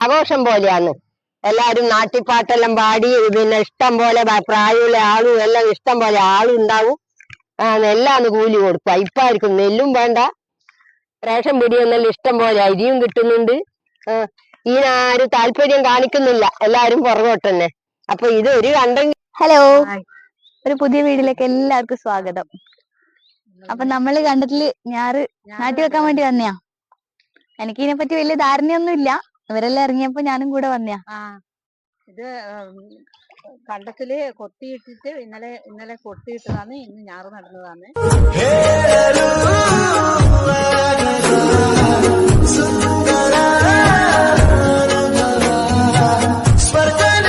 ആഘോഷം പോലെയാണ്. എല്ലാരും നാട്ടിപ്പാട്ടെല്ലാം പാടി പിന്നെ ഇഷ്ടം പോലെ പ്രായമുള്ള ആളും എല്ലാം ഇഷ്ടം പോലെ ആളും ഉണ്ടാവും ആ നെല്ലാന്ന് കൂലി കൊടുക്കുക ഇപ്പൊ ആർക്കും നെല്ലും വേണ്ട. റേഷൻ പിടിയെന്നല്ല ഇഷ്ടം പോലെ അരിയും കിട്ടുന്നുണ്ട്. ഈ ഇതിനാരും താല്പര്യം കാണിക്കുന്നില്ല. എല്ലാരും പുറകോട്ട് തന്നെ. അപ്പൊ ഇത് ഒരു കണ്ടെങ്കിൽ ഹലോ ഒരു പുതിയ വീട്ടിലേക്ക് എല്ലാവർക്കും സ്വാഗതം. അപ്പൊ നമ്മൾ കണ്ടതിൽ ഞാറ് നാട്ടി വെക്കാൻ വേണ്ടി വന്നയാ. എനിക്ക് ഇതിനെപ്പറ്റി വലിയ ധാരണയൊന്നും ഇല്ല ഇവരെല്ലാം ഇറങ്ങിയപ്പോ ഞാനും കൂടെ വന്നയാ. ആ ഇത് ഉം, കണ്ടത്തിൽ കൊത്തിയിട്ടിട്ട് ഇന്നലെ ഇന്നലെ കൊത്തിയിട്ടതാണ് ഇന്ന് ഞാറ് നടന്നതാണ്.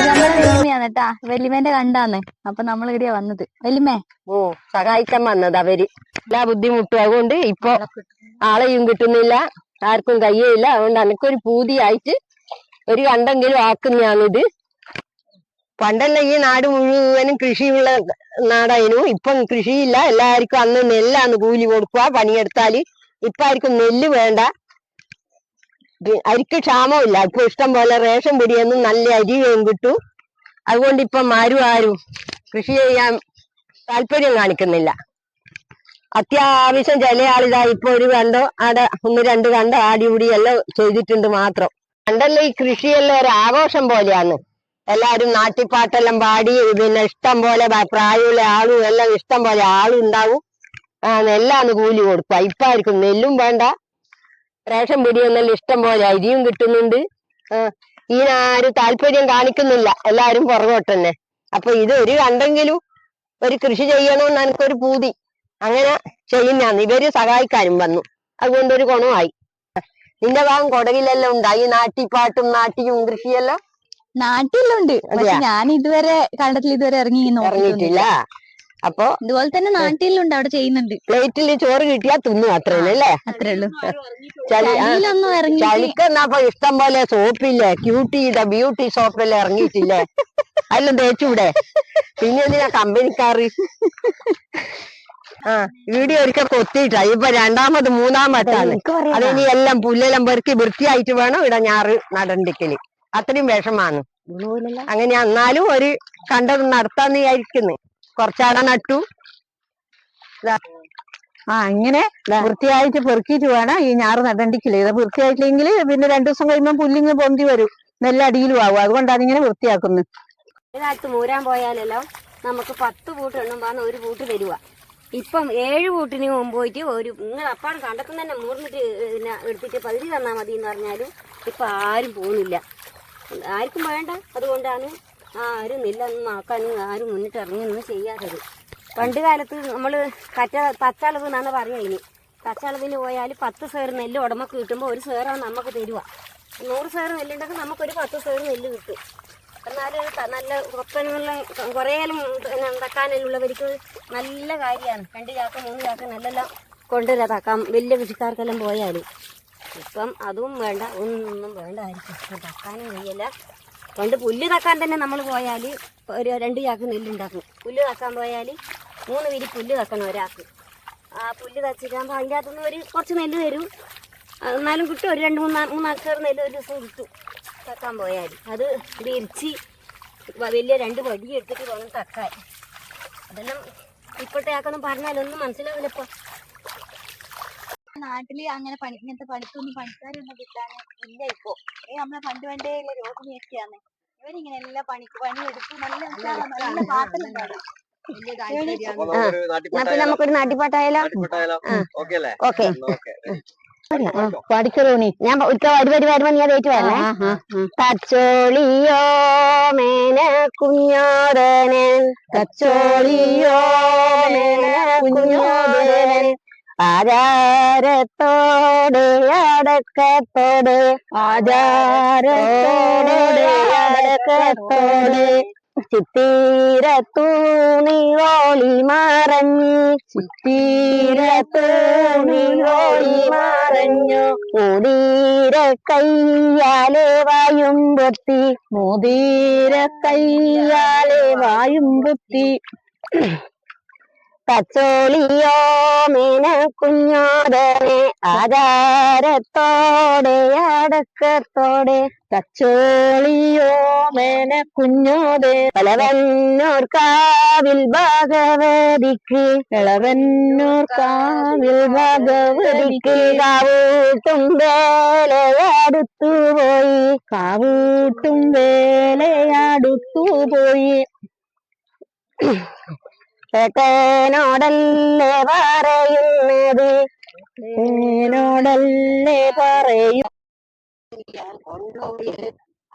നമ്മുടെ വെല്ലിമയാണ് കേട്ടാ വെല്ലിമേന്റെ കണ്ടാന്ന്. അപ്പൊ നമ്മൾ ഇവിടെയാ വന്നത്. വെല്ലിമേ? ഓ സഹായിക്കാൻ വന്നത് അവർ. എല്ലാ ബുദ്ധിമുട്ടും. അതുകൊണ്ട് ഇപ്പൊ ആളെയും കിട്ടുന്നില്ല. ആർക്കും കയ്യേയില്ല അതുകൊണ്ട് അനക്കൊരു പൂതിയായിട്ട് ഒരു കണ്ടെങ്കിലും ആക്കുന്നതാണിത്. പണ്ടല്ല ഈ നാട് മുഴുവനും കൃഷിയുള്ള നാടായിരുന്നു. ഇപ്പം കൃഷിയില്ല. എല്ലാവർക്കും അന്ന് നെല്ലാണ് കൂലി കൊടുക്കുക പണിയെടുത്താൽ. ഇപ്പൊ ആർക്കും നെല്ല് വേണ്ട. അരിക്ക് ക്ഷാമമില്ല. ഇപ്പൊ ഇഷ്ടം പോലെ റേഷൻ പിടിയൊന്നും നല്ല അരിയും കിട്ടും. അതുകൊണ്ട് ഇപ്പം ആരും ആരും കൃഷി ചെയ്യാൻ താല്പര്യം കാണിക്കുന്നില്ല. അത്യാവശ്യം ചില ആളിതാ ഇപ്പൊ ഒരു കണ്ടോ ആടെ ഒന്ന് രണ്ട് കണ്ടോ ആടി ഇവിടെ എല്ലാം ചെയ്തിട്ടുണ്ട് മാത്രം. കണ്ടല്ലോ ഈ കൃഷിയെല്ലാം ഒരു ആഘോഷം പോലെയാണ് എല്ലാരും നാട്ടിപ്പാട്ടെല്ലാം പാടി പിന്നെ ഇഷ്ടം പോലെ പ്രായമുള്ള ആളും എല്ലാം ഇഷ്ടം പോലെ ആളും ഉണ്ടാവും നെല്ലാണ് കൂലി കൊടുക്കുക. ഇപ്പൊ ആയിരിക്കും നെല്ലും വേണ്ട. റേഷൻ പിടിയൊന്നെല്ലാം ഇഷ്ടം പോലെ അരിയും കിട്ടുന്നുണ്ട്. ഈനാരും താല്പര്യം കാണിക്കുന്നില്ല. എല്ലാരും പുറകോട്ട് തന്നെ അപ്പൊ ഇത് ഒരു കണ്ടെങ്കിലും ഒരു കൃഷി ചെയ്യണമെന്ന് എനിക്കൊരു പൂതി. അങ്ങനെ ചെയ്യുന്ന ഇവർ സഹായിക്കാനും വന്നു. അതുകൊണ്ട് ഒരു ഗുണമായി. നിന്റെ ഭാഗം കൊടകിലെല്ലാം ഉണ്ടായി. നാട്ടിപ്പാട്ടും നാട്ടിയും കൃഷിയെല്ലാം? നാട്ടിലുണ്ട്. പക്ഷെ? ഞാൻ ഇതുവരെ കണ്ടത്തിൽ ഇതുവരെ ഇറങ്ങി ഇറങ്ങിയിട്ടില്ല. അപ്പോ ഇതുപോലെ തന്നെ നാട്ടിലുണ്ട്. അവിടെ ചെയ്യുന്നുണ്ട്. പ്ലേറ്റിൽ ചോറ് കിട്ടിയാ തിന്നു. അത്രേ അല്ലേ? അത്രേ ഉള്ളൂ. ചളി ആ, ചളിയിലൊന്നും ഇറങ്ങി ചളിക്കെന്നപ്പൊ ഇഷ്ടം പോലെ സോപ്പില്ലേ? ക്യൂട്ടിയുടെ ബ്യൂട്ടി സോപ്പെല്ലാം ഇറങ്ങിയിട്ടില്ലേ? അതെല്ലാം തേച്ചൂടെ പിന്നെ എന്തിനാ കമ്പനിക്കാറ് ആ വീഡിയോ ഒരിക്കൽ കൊത്തിയിട്ടാ. ഇപ്പൊ രണ്ടാമത് മൂന്നാമത്താണ് അതിനി എല്ലാം പുല്ലെല്ലാം പെറുക്കി വൃത്തിയായിട്ട് വേണം ഇവിടെ ഞാറ് നടണ്ടിക്കൽ. അത്രയും വിഷമാണ്. അങ്ങനെ എന്നാലും ഒരു കണ്ടത് നടത്താന്ന് വിചാരിക്കുന്നു കൊറച്ചാടെ നട്ടു. ആ അങ്ങനെ വൃത്തിയായിട്ട് പെറുക്കിയിട്ട് വേണം ഈ ഞാറ് നടണ്ടിക്കില്ല ഇത് വൃത്തിയായിട്ടില്ലെങ്കിൽ പിന്നെ രണ്ടു ദിവസം കഴിയുമ്പോൾ പുല്ലിങ് പൊന്തി വരും. നെല്ലടിയിലും ആവും. അതുകൊണ്ടാണ് ഇങ്ങനെ വൃത്തിയാക്കുന്നത്. ഇതിനകത്ത് മൂരാൻ പോയാലല്ലോ നമുക്ക് പത്ത് പൂട്ട് എണ്ണുമ്പാന്ന് ഒരു പൂട്ട് തരുക ഇപ്പം ഏഴ് കൂട്ടിന് മുമ്പ് പോയിട്ട് ഒരു നിങ്ങൾ അപ്പാട് കണ്ടെത്തുന്ന തന്നെ മൂർന്നിട്ട് പിന്നെ എടുത്തിട്ട് പകുതി തന്നാൽ മതി എന്ന് പറഞ്ഞാലും ഇപ്പം ആരും പോകുന്നില്ല. ആർക്കും വേണ്ട. അതുകൊണ്ടാണ് ആരും നെല്ലൊന്നും ആക്കാനും ആരും മുന്നിട്ട് ഇറങ്ങിയൊന്നും ചെയ്യാത്തത്. പണ്ട് കാലത്ത് നമ്മൾ കറ്റ തച്ചളവ് എന്നാണ് പറയുക ഇനി. തച്ചളവിന് പോയാൽ പത്ത് സേർ നെല്ല് ഉടമക്ക് കിട്ടുമ്പോൾ ഒരു സേറാണ് നമുക്ക് തരുക നൂറ് സേർ നെല്ലുണ്ടെങ്കിൽ നമുക്കൊരു പത്ത് സേർ നെല്ല് കിട്ടും. എന്നാലും നല്ല ഒപ്പനുള്ള കുറേയാലും പിന്നെ തക്കാനുള്ളവർക്ക് നല്ല കാര്യമാണ്. രണ്ട് ചാക്ക മൂന്ന് ചാക്ക നല്ലെല്ലാം കൊണ്ടുവരാം. തക്കാം വലിയ കൃഷിക്കാർക്കെല്ലാം പോയാൽ ഇപ്പം അതും വേണ്ട ഒന്നും വേണ്ട ആയിരിക്കും. തക്കാനും കഴിയില്ല പണ്ട് പുല്ല് തക്കാൻ തന്നെ നമ്മൾ പോയാൽ ഒരു രണ്ട് ചാക്ക് നെല്ലുണ്ടാക്കും. പുല്ല് തക്കാൻ പോയാൽ മൂന്ന് വിരി പുല്ല് തക്കണം ഒരാൾക്ക്. ആ പുല്ല് തച്ചിട്ടാകുമ്പോൾ അതിന്റെ അകത്തുനിന്ന് ഒരു കുറച്ച് നെല്ല് തരും. എന്നാലും കിട്ടും. ഒരു രണ്ട് മൂന്നാ മൂന്നാൾക്കാർ നെല്ല് ഒരു ദിവസം കിട്ടും. തക്കാൻ പോയാൽ അത് വിരിച്ച് വലിയ രണ്ട് വടി എടുത്തിട്ട് വേണം തക്കാൻ. അതെല്ലാം ഇപ്പോഴത്തെ ആക്കൊന്നും പറഞ്ഞാലൊന്നും മനസ്സിലാവില്ല ഇപ്പൊ. നാട്ടിൽ അങ്ങനെ പണി ഇങ്ങനത്തെ പണിക്കൊന്നും പണിക്കാരൊന്നും കിട്ടാൻ ഇല്ല ഇപ്പൊ. ഏ നമ്മളെ പണ്ട് പണ്ടേ ഉള്ള രോഗിയൊക്കെയാണ് ഇവരിങ്ങനെ എല്ലാ പണിക്ക് പണിയെടുത്ത് നല്ല നല്ല പാട്ടെല്ലാം പാടും. എന്നാ പിന്നെ നമുക്കൊരു നാട്ടിപ്പാട്ടായാലോ? ഓക്കെ അല്ലേ? ഓക്കെ. ഓക്കെ. പഠിക്കലോണി ഞാൻ ഒരിക്കൽ വരി വരി വരുമ്പോ നീ അതേറ്റ് വരണേ. തച്ചോളിയോ മേന കുഞ്ഞോദനൻ തച്ചോളിയോ മേന കുഞ്ഞോദനൻ ആചാരത്തോട് അടക്കത്തോട്. ആചാരത്തോട് അടക്കത്തോടെ. ചിത്തീരത്തൂണിയോളി മറഞ്ഞു ചിത്തീരത്തൂണിയോളി മറഞ്ഞു മുതീര കയ്യാലെ വായും പൊത്തി മുതീര കയ്യാലെ വായും പൊത്തി തച്ചോളിയോ മീന കുഞ്ഞോടനെ ആചാരത്തോടെ അടക്കത്തോടെ തച്ചോളിയോ മേന കുഞ്ഞോടെ പലവന്നൂർ കാവിൽ ഭഗവതിക്ക്. ഇളവന്നൂർ കാവിൽ ഭഗവതിക്ക്. കാവൂട്ടും വേലയാടുത്തു പോയി. കാവൂട്ടും വേലയാടുത്തു പോയി. ഏട്ടനോടല്ലേ പറയുന്നത്? ഏനോടല്ലേ പറയും.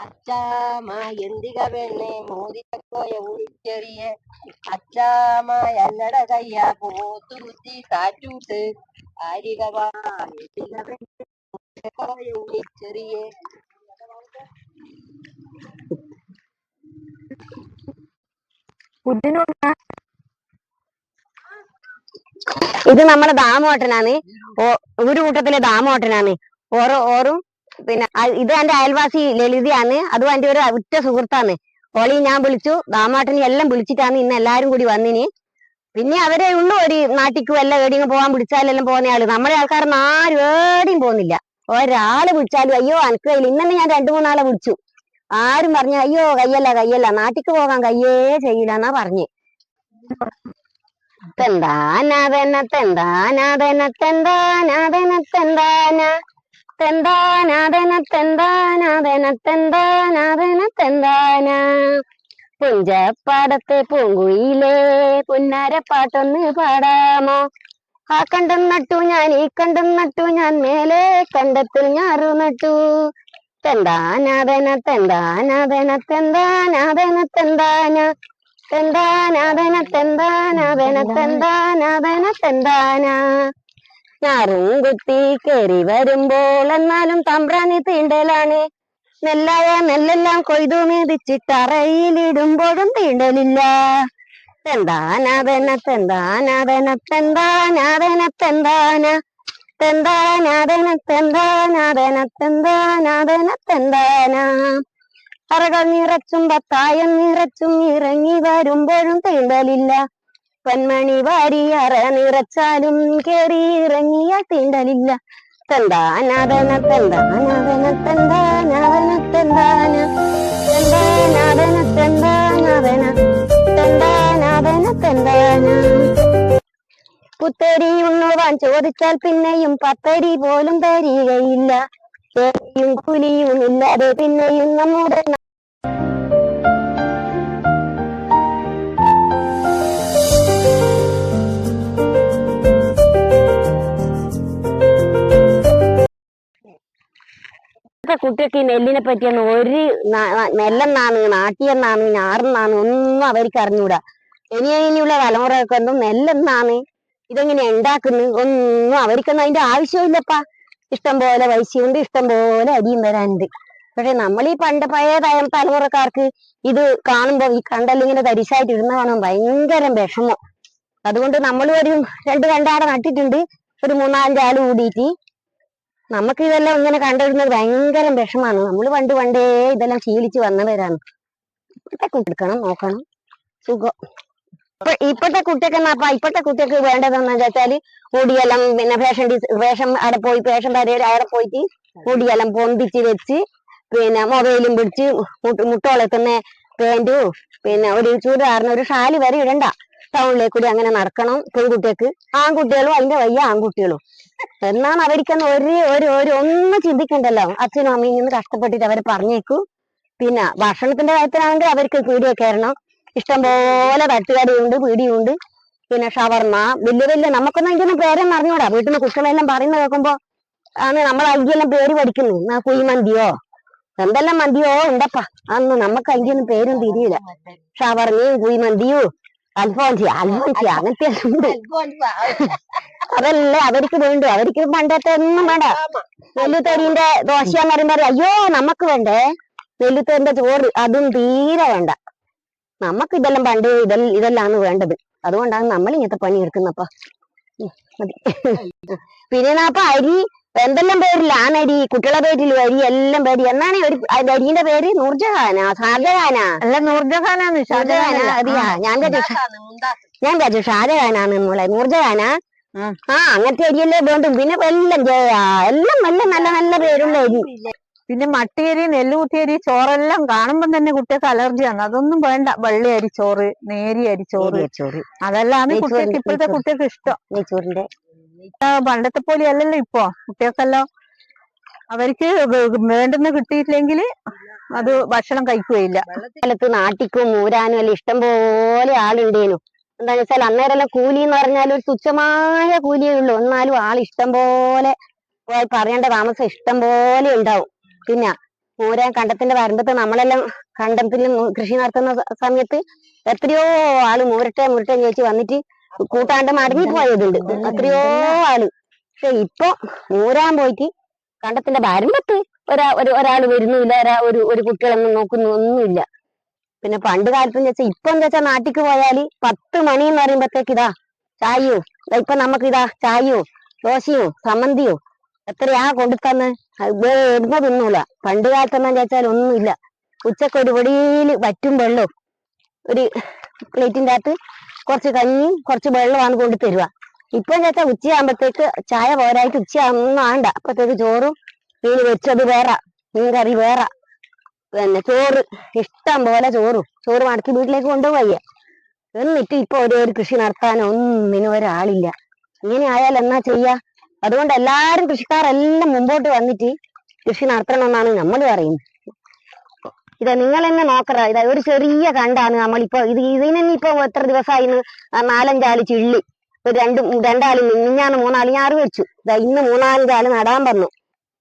അച്ചാമ എന്തിക പെണ്ണെ മോദിച്ചക്കോയ ഉളിച്ചെറിയ അച്ചാമ എന്നട കയ്യ പോത്തു കുത്തി കാറ്റൂട്ട് ആരിക ഉളിച്ചെറിയ ഇത് നമ്മുടെ ദാമോട്ടനാണ്. ഒരു കൂട്ടത്തിലെ ദാമോട്ടനാണ്. ഓരോ ഓറും പിന്നെ ഇത് എന്റെ അയൽവാസി ലളിതയാണ്. അതും എന്റെ ഒരു ഉറ്റ സുഹൃത്താണ്. ഓളി ഞാൻ വിളിച്ചു. ദാമാട്ടനെ എല്ലാം വിളിച്ചിട്ടാണ് ഇന്ന് എല്ലാരും കൂടി വന്നിന്. പിന്നെ അവരെ ഉള്ളു ഒരു നാട്ടിക്കും എല്ലാം എവിടെയും പോകാൻ വിളിച്ചാലെല്ലാം പോകുന്ന ആൾ. നമ്മുടെ ആൾക്കാരൊന്നും ആരും എവിടെയും പോകുന്നില്ല. ഒരാൾ വിളിച്ചാലും അയ്യോ അനക്ക് കയ്യിൽ ഇന്നെ ഞാൻ രണ്ടു മൂന്നാളെ വിളിച്ചു. ആരും പറഞ്ഞു അയ്യോ കയ്യല്ല കയ്യല്ല. നാട്ടിക്ക് പോകാൻ കയ്യേ ചെയ്യില്ല എന്നാ പറഞ്ഞു. തെന്താനാ തെന്താനാതന തെന്താനാ തെന്താന തെന്താനാ തെന്താനാ തെന്താന. പുഞ്ചപ്പാടത്തെ പൂങ്കുയിലേ പുന്നാരപ്പാട്ടൊന്ന് പാടാമോ? ആ കണ്ടം നട്ടു ഞാൻ ഈ കണ്ടം നട്ടു ഞാൻ മേലെ കണ്ടത്തിൽ ഞാറു നട്ടു. തെന്താനാഥന തെന്താനാഥന തെന്താനാഥന തെന്താന തെന്താനാഥന തെന്താനാഥന തെന്താനാഥന തെന്താന ഞാറും കുത്തി കേറി വരുമ്പോൾ എന്നാലും തമ്പ്രാനി തീണ്ടലാണ്. നെല്ലായ നെല്ലെല്ലാം കൊയ്തു മെതിച്ചിട്ടറയിലിടുമ്പോഴും തീണ്ടലില്ല. തെന്താനാതന തെന്താനാതന തെന്താനാതന തെന്താന തെന്താനാതന തെന്താനാതന തെന്താനാതന തെന്താന. അറകൾ നിറച്ചും പത്തായം നിറച്ചും ഇറങ്ങി വരുമ്പോഴും തീണ്ടലില്ല. പൊന്മണി വാരി അറ നിറച്ചാലും കേറി ഇറങ്ങിയ തീണ്ടലില്ല. തെന്താനാദന തെന്താനാദന തെന്താനാദന തെന്താന. തെന്താനാദന തെന്താനാദന തെന്താനാദന തെന്താന. പുത്തരി ഉണ്ണുവാൻ ചോദിച്ചാൽ പിന്നെയും പത്തരി പോലും തരികയില്ല. കുലിയും ഇല്ലാതെ പിന്നെയും നമ്മുടെ ഇപ്പോഴത്തെ കുട്ടികൾക്ക് ഈ നെല്ലിനെ പറ്റിയെന്ന് ഒരു നെല്ലെന്നാണ് നാട്ടിയെന്നാണ് ഞാറെന്നാണ് ഒന്നും അവർക്ക് അറിഞ്ഞൂടാ. ഇനി ഇനിയുള്ള തലമുറയൊക്കെ ഒന്നും നെല്ലെന്നാണ് ഇതെങ്ങനെ ഉണ്ടാക്കുന്നു ഒന്നും അവർക്കൊന്നും അതിന്റെ ആവശ്യമില്ലപ്പാ. ഇഷ്ടം പോലെ പൈസയുണ്ട് ഇഷ്ടം പോലെ അരിയും വരാനുണ്ട് പക്ഷെ നമ്മൾ ഈ പണ്ട് പഴയ തല- തലമുറക്കാർക്ക് ഇത് കാണുമ്പോ ഈ കണ്ടല്ലിങ്ങനെ തരിശായിട്ട് ഇരുന്ന കാണുമ്പോൾ ഭയങ്കര വിഷമം. അതുകൊണ്ട് നമ്മൾ ഒരു രണ്ട് രണ്ടാടെ നട്ടിട്ടുണ്ട്. ഒരു മൂന്നാലഞ്ചാൾ കൂടിയിട്ട് നമുക്ക് ഇതെല്ലാം ഇങ്ങനെ കണ്ടിരുന്നത് ഭയങ്കര വിഷമാണ്. നമ്മൾ പണ്ട് പണ്ടേ ഇതെല്ലാം ശീലിച്ച് വന്നവരാണ്. ഇപ്പത്തെ കുട്ടിക്കണം നോക്കണം. സുഖം. ഇപ്പൊ ഇപ്പത്തെ കുട്ടിയൊക്കെ അപ്പൊ ഇപ്പത്തെ കുട്ടിയൊക്കെ വേണ്ടതെന്ന് വെച്ചാൽ മുടിയെല്ലാം പിന്നെ ഫാഷൻ ഡിസ് ഫാഷൻ അവിടെ പോയി ഫാഷൻ പരിപാടി അവിടെ പോയിട്ട് മുടിയെല്ലാം പൊന്തിച്ച് വെച്ച് പിന്നെ മൊബൈലും പിടിച്ച് മുട്ട മുട്ടോളെത്തുന്ന പാന്റും പിന്നെ ഒരു ചൂടാറിന് ഒരു ഷാൽ വരെ ഇടണ്ട. ടൗണിലേക്ക് കൂടി അങ്ങനെ നടക്കണം പെൺകുട്ടികൾക്ക്. ആൺകുട്ടികളും അതിന്റെ വയ്യ ആൺകുട്ടികളും. എന്നാണ് അവർക്കൊന്നും ഒരു ഒരു ഒരു ഒന്നും ചിന്തിക്കണ്ടല്ലോ. അച്ഛനും അമ്മയും നിന്ന് കഷ്ടപ്പെട്ടിട്ട് അവരെ പറഞ്ഞേക്കൂ. പിന്നെ ഭക്ഷണത്തിന്റെ കാര്യത്തിലാണെങ്കിൽ അവർക്ക് പീടിയ കയറണം. ഇഷ്ടംപോലെ തട്ടുകടിയുണ്ട് പീടിയുണ്ട് പിന്നെ ഷവർമ്മ വലിയ വലിയ നമുക്കൊന്നും എനിക്കൊന്നും പേരൊന്നും അറിഞ്ഞൂടാ. വീട്ടിൽ നിന്ന് കുട്ടികളെല്ലാം പറയുന്ന കേൾക്കുമ്പോ ആണ് നമ്മൾ അതിലെല്ലാം പേര് പഠിക്കുന്നു. കുഴിമന്തിയോ? എന്തെല്ലാം മന്തിയോ? ഉണ്ടപ്പാ. അന്ന് നമുക്ക് അതിന്റെ ഒന്നും പേരും തിരിയില്ല ഷവർമ്മയും കുഴിമന്തിയും അൽഫോൻസി അൽഫോൻസി അങ്ങനത്തെ ഉണ്ട് അതല്ലേ അവർക്ക് വേണ്ടു? അവർക്ക് പണ്ടത്തെ ഒന്നും വേണ്ട. നെല്ലുത്തരിന്റെ എന്ന് പറയുമ്പോ അയ്യോ നമുക്ക് വേണ്ടേ? നെല്ലുത്തരിന്റെ ചോറ് അതും തീരെ വേണ്ട. നമുക്ക് ഇതെല്ലാം പണ്ട് ഇതെല്ലാം ഇതെല്ലാം വേണ്ടത്. അതുകൊണ്ടാണ് നമ്മൾ ഇങ്ങനത്തെ പണി എടുക്കുന്നപ്പ പിന്നെ അപ്പൊ അരി എന്തെല്ലാം പേരില്ല ആ നരി കുട്ടികളെ പേരിൽ വരി എല്ലാം പേര്. എന്നാണ് ഒരു അതിന്റെ അരിന്റെ പേര്? നൂർജഹാനാ ഷാജഹാനാ. അല്ല നൂർജഹാനാണ് ഷാജഹാനാ അറിയാ ഞാൻ കേട്ടു ഞാൻ വിചാരിച്ചു ഷാജഹാനാണ് മോളെ. നൂർജഹാനാ? ആ. അങ്ങനത്തെ അരിയല്ലേ വേണ്ടും. പിന്നെ എല്ലാം ജയ എല്ലാം നല്ല നല്ല നല്ല പേരുള്ള അരി. പിന്നെ മട്ടിയരി നെല്ലുകുത്തിയരി ചോറെല്ലാം കാണുമ്പോൾ തന്നെ കുട്ടികൾക്ക് അലർജിയാണ് അതൊന്നും വേണ്ട. വെള്ളി അരി ചോറ് നേരി അരി ചോറ്. ചോറ് അതെല്ലാം കുട്ടികൾക്ക് ഇപ്പോഴത്തെ. കുട്ടികൾക്ക് ഇഷ്ടം. നെയ്ച്ചോറിന്റെ പണ്ടത്തെ പോലെ അല്ലല്ലോ ഇപ്പോ. കുട്ടികൾക്കെല്ലാം അവർക്ക് വേണ്ടുന്ന കിട്ടിയിട്ടില്ലെങ്കിൽ അത് ഭക്ഷണം കഴിക്കുകയില്ല. സ്ഥലത്ത് നാട്ടിക്കും ഊരാനും എല്ലാം ഇഷ്ടം പോലെ ആളുണ്ടേനു. എന്താണെന്ന് വെച്ചാൽ അന്നേരം എല്ലാം കൂലി എന്ന് പറഞ്ഞാൽ ഒരു തുച്ഛമായ കൂലിയേ ഉള്ളൂ. എന്നാലും ആൾ ഇഷ്ടം പോലെ പറയേണ്ട താമസം ഇഷ്ടം പോലെ ഉണ്ടാവും. പിന്നെ ഊരാൻ കണ്ടത്തിന്റെ വരമ്പത്ത് നമ്മളെല്ലാം കണ്ടത്തിൽ കൃഷി നടത്തുന്ന സമയത്ത് എത്രയോ ആൾ മൂരട്ടെ മുരട്ടെ ചോദിച്ച് വന്നിട്ട് കൂട്ടാണ്ട് മടങ്ങി പോയതുണ്ട്. എത്രയോ ആൾ. പക്ഷെ ഇപ്പൊ നൂരാൻ പോയിട്ട് കണ്ടത്തിന്റെ ഭാരമ്പത്ത് ഒരാ ഒരു ഒരാൾ വരുന്നില്ല ഒരാ ഒരു ഒരു കുട്ടികളൊന്നും നോക്കുന്നു. ഒന്നുമില്ല. പിന്നെ പണ്ട് കാലത്ത് വെച്ചാൽ ഇപ്പൊ എന്താ വെച്ചാൽ നാട്ടിക്ക് പോയാൽ പത്ത് മണി എന്ന് പറയുമ്പോഴത്തേക്ക് ഇതാ ചായയോ? ഇപ്പൊ നമുക്ക് ഇതാ ചായയോ ദോശയോ സമ്മന്തിയോ എത്രയാ കൊണ്ടുത്തന്ന്? എടുന്നതൊന്നുമില്ല തിന്നൂല. പണ്ട് കാലത്തെന്നു വെച്ചാൽ ഒന്നുമില്ല. ഉച്ചയ്ക്ക് ഒരു പൊടിയിൽ വറ്റും വെള്ളവും. ഒരു പ്ലേറ്റിന്റെ അകത്ത് കുറച്ച് കഞ്ഞിയും കുറച്ച് വെള്ളമാണ് കൊണ്ട് തരുക ഇപ്പൊ ചേച്ചാ ഉച്ചയാകുമ്പത്തേക്ക് ചായ പോരായിട്ട് ഉച്ചയാകുന്ന ആണ്ട അപ്പത്തേക്ക് ചോറും മീൻ വെച്ചത് വേറെ മീൻ കറി വേറെ. പിന്നെ ചോറ് ഇഷ്ടം പോലെ ചോറും. ചോറ് മടക്കി വീട്ടിലേക്ക് കൊണ്ടുപോയ എന്നിട്ട് ഇപ്പൊ ഒരു ഒരു കൃഷി നടത്താൻ ഒന്നിനും ഒരാളില്ല. ഇങ്ങനെ ആയാൽ എന്നാ ചെയ്യാ? അതുകൊണ്ട് എല്ലാരും കൃഷിക്കാരെല്ലാം മുമ്പോട്ട് വന്നിട്ട് കൃഷി നടത്തണമെന്നാണ് നമ്മൾ പറയുന്നത്. ഇത് നിങ്ങൾ തന്നെ നോക്കറ. ഇത് ഒരു ചെറിയ കണ്ടാണ് നമ്മളിപ്പോ. ഇത് ഇതിനെ ഇപ്പൊ എത്ര ദിവസമായി നാലഞ്ചാൽ ചിള്ളി. ഒരു രണ്ട് രണ്ടാൾ മിഞ്ഞാന്ന് മൂന്നാൽ ഞാറ് വെച്ചു. ഇതാ ഇന്ന് മൂന്നാലഞ്ചാൽ നടാൻ വന്നു.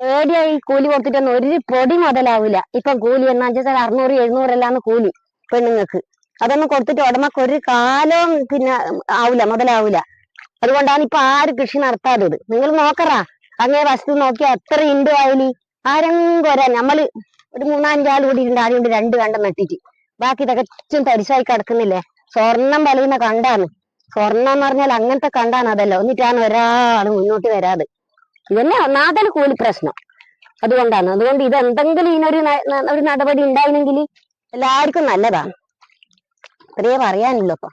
ഏടിയായി കൂലി കൊടുത്തിട്ടൊന്നും. ഒരു പൊടി മുതലാവൂല. ഇപ്പൊ കൂലി എന്നാ വെച്ചാൽ അറുന്നൂറ് എഴുന്നൂറെല്ലാന്ന് കൂലി പെണ്ണുങ്ങൾക്ക്. അതൊന്നും കൊടുത്തിട്ട് ഉടമക്ക് ഒരു കാലവും പിന്നെ ആവൂല മുതലാവൂല. അതുകൊണ്ടാണ് ഇപ്പൊ ആര് കൃഷി നടത്താത്തത്. നിങ്ങൾ നോക്കറാ. അങ്ങേ വസ്തു നോക്കിയാ എത്ര ഇണ്ട് ആയാലും ആരെങ്കിലും നമ്മൾ ഒരു മൂന്നാഞ്ചാൽ കൂടി ഉണ്ട് കൊണ്ട് രണ്ട് കണ്ടം നട്ടിട്ട്. ബാക്കി തികച്ചും തരിശായി കിടക്കുന്നില്ലേ? സ്വർണം വലയുന്ന കണ്ടാണ്. സ്വർണം എന്ന് പറഞ്ഞാൽ അങ്ങനത്തെ കണ്ടാണ് അതല്ലോ. എന്നിട്ടാണ് ഒരാൾ മുന്നോട്ട് വരാതെ. ഇതന്നെ ഒന്നാമത്തെ കൂലി പ്രശ്നം. അതുകൊണ്ടാണ്. അതുകൊണ്ട് ഇത് എന്തെങ്കിലും ഇതിനൊരു ഒരു നടപടി ഉണ്ടായിരുന്നെങ്കിൽ എല്ലാവർക്കും നല്ലതാണ്. ഇത്രയേ പറയാനുള്ളൂ ഇപ്പൊ.